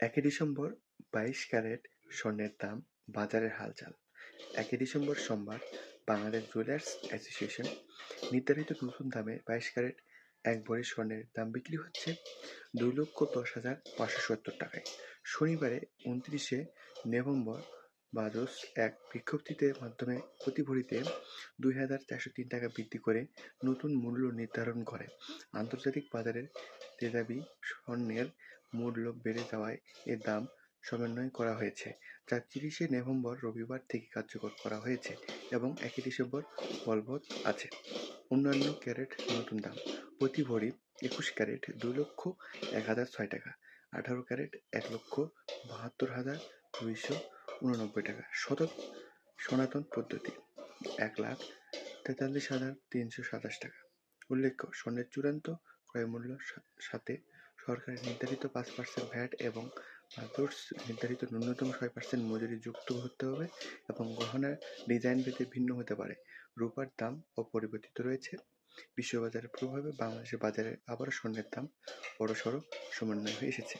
একই ডিসেম্বর বাইশ ক্যারেট স্বর্ণের দাম, বাজারের হালচাল। একই ডিসেম্বর সোমবার বাংলাদেশ জুয়েলার্স অ্যাসোসিয়েশন নির্ধারিত নতুন দামে বাইশ ক্যারেট এক ভরি স্বর্ণের দাম বিক্রি হচ্ছে দুই লক্ষ দশ হাজার পাঁচশো সত্তর টাকায়। শনিবারে উনত্রিশে নভেম্বর বাজস এক বিজ্ঞপ্তিতে মাধ্যমে প্রতি ভরিতে দুই হাজার চারশো তিন টাকা বৃদ্ধি করে নতুন মূল্য নির্ধারণ করে। আন্তর্জাতিক বাজারের তেজাবি স্বর্ণের মূল্য বেড়ে যাওয়ায় এর দাম সমন্বয় করা হয়েছে, যা তিরিশে নভেম্বর রবিবার থেকে কার্যকর করা হয়েছে এবং একই ডিসেম্বর বলবৎ আছে। অন্যান্য ক্যারেট নতুন দাম, প্রতি ভরি একুশ ক্যারেট দুই লক্ষ এক হাজার ছয় টাকা, আঠারো ক্যারেট এক লক্ষ বাহাত্তর হাজার দুইশো উননব্বই টাকা। শতক সনাতন পদ্ধতি, এক লাখ তেতাল্লিশ হাজার তিনশো সাতাশ টাকা। উল্লেখ্য, স্বর্ণের চূড়ান্ত ক্রয়মূল্য সাথে সরকারের নির্ধারিত পাঁচ পার্সেন্ট ভ্যাট এবং নির্ধারিত ন্যূনতম ছয় পার্সেন্ট মজুরি যুক্ত হতে হবে এবং গহনার ডিজাইন ভেদে ভিন্ন হতে পারে। রূপার দাম অপরিবর্তিত রয়েছে। বিশ্ববাজারের প্রভাবে বাংলাদেশের বাজারে আবারও স্বর্ণের দাম বড়সড় সমন্বয় হয়ে এসেছে।